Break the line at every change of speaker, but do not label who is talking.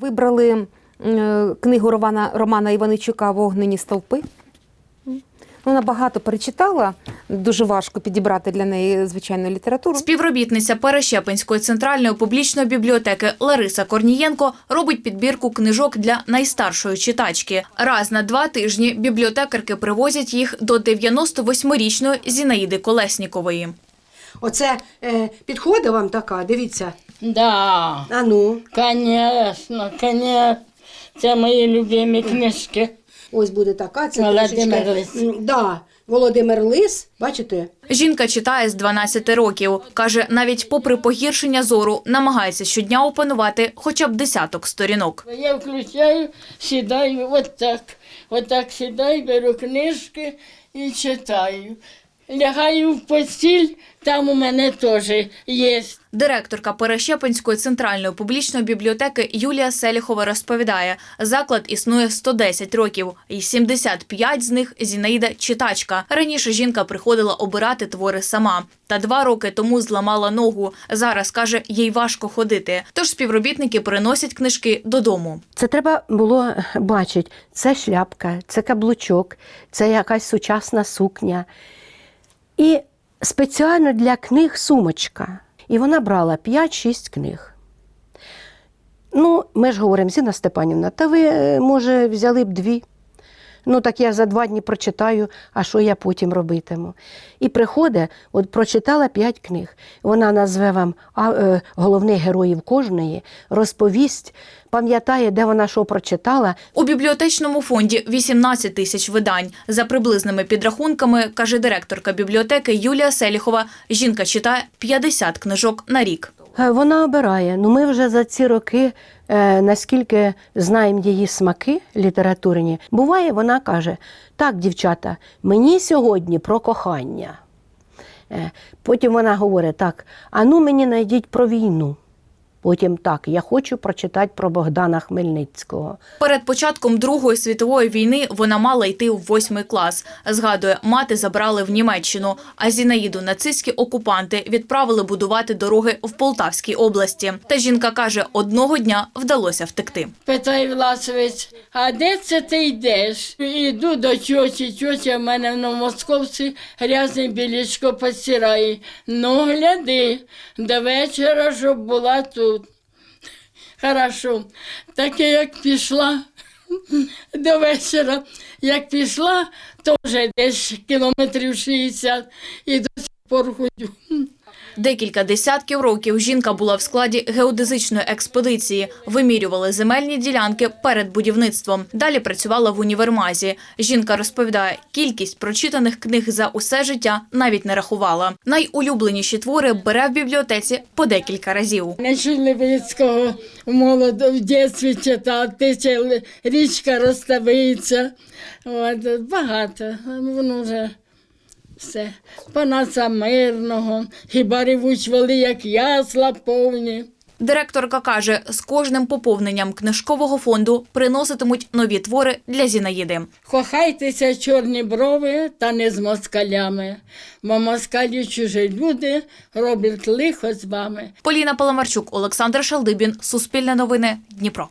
Вибрали е, книгу Романа, Романа Іваничука Вогнені стовпи. Вона багато перечитала, дуже важко підібрати для неї звичайну літературу.
Співробітниця Перещепинської центральної публічної бібліотеки Лариса Корнієнко робить підбірку книжок для найстаршої читачки. Раз на два тижні бібліотекарки привозять їх до 98-річної Зінаїди Колеснікової.
Оце е, підходить вам така, дивіться.
Да,
А ну,
конечно, конечно. Це мої любимі книжки.
ось буде така. Це
Володимир. Лис.
Да, Володимир Лис, бачите?
Жінка читає з 12 років. Каже, навіть попри погіршення зору, намагається щодня опанувати хоча б десяток сторінок.
Я включаю, сідаю от так. От так сідаю, беру книжки і читаю. Лягаю в постіль, там у мене теж є.
Директорка Перещепинської центральної публічної бібліотеки Юлія Селіхова розповідає, заклад існує 110 років, і 75 з них Зінаїда читачка. Раніше жінка приходила обирати твори сама. Та два роки тому зламала ногу. Зараз каже, їй важко ходити. Тож співробітники приносять книжки додому.
Це треба було бачити. Це шляпка, це каблучок, це якась сучасна сукня. І спеціально для книг сумочка. І вона брала 5-6 книг. Ну, ми ж говоримо, Зіна Степанівна, та ви, е, може, взяли б дві. Ну, так я за два дні прочитаю, а що я потім робитиму. І приходить, от прочитала п'ять книг. Вона назве вам е, головних героїв кожної, розповість, пам'ятає, де вона що прочитала,
У бібліотечному фонді 18 тисяч видань. За приблизними підрахунками, каже директорка бібліотеки Юлія Селіхова, жінка читає 50 книжок на рік.
Е, Вона обирає. Ну, ми вже за ці роки, е, наскільки знаємо її смаки літературні, буває, вона каже: так, дівчата, мені сьогодні про кохання. Е, Потім вона говорить: так, а ну мені знайдіть про війну. Потім так, я хочу прочитати про Богдана Хмельницького.
Перед початком Другої світової війни вона мала йти у восьмий клас. Згадує, мати забрали в Німеччину, а Зінаїду нацистські окупанти відправили будувати дороги в Полтавській області. Та жінка каже, одного дня вдалося втекти.
Питає Власович, а де це ти йдеш? Іду до тьоті, тьотя в мене на московці грязне білічко постирає. Ну, гляди, до вечора, щоб була тут. Хорошо. Так я як пішла до вечора, як пішла, то вже десь кілометрів 60 і до сих пор ходю.
Декілька десятків років жінка була в складі геодезичної експедиції. Вимірювали земельні ділянки перед будівництвом. Далі працювала в універмазі. Жінка розповідає, кількість прочитаних книг за усе життя навіть не рахувала. Найулюбленіші твори бере в бібліотеці по декілька разів.
Левицького в молоду в дитинстві читав, тече річка розставиться. От, багато. Воно вже все. Панаса мирного, хіба ревуть воли, як ясла повні.
Директорка каже, з кожним поповненням книжкового фонду приноситимуть нові твори для Зінаїди.
Кохайтеся чорні брови та не з москалями, бо москалі чужі люди роблять лихо з вами.
Поліна Паламарчук, Олександр Шалдибін, Суспільне новини, Дніпро.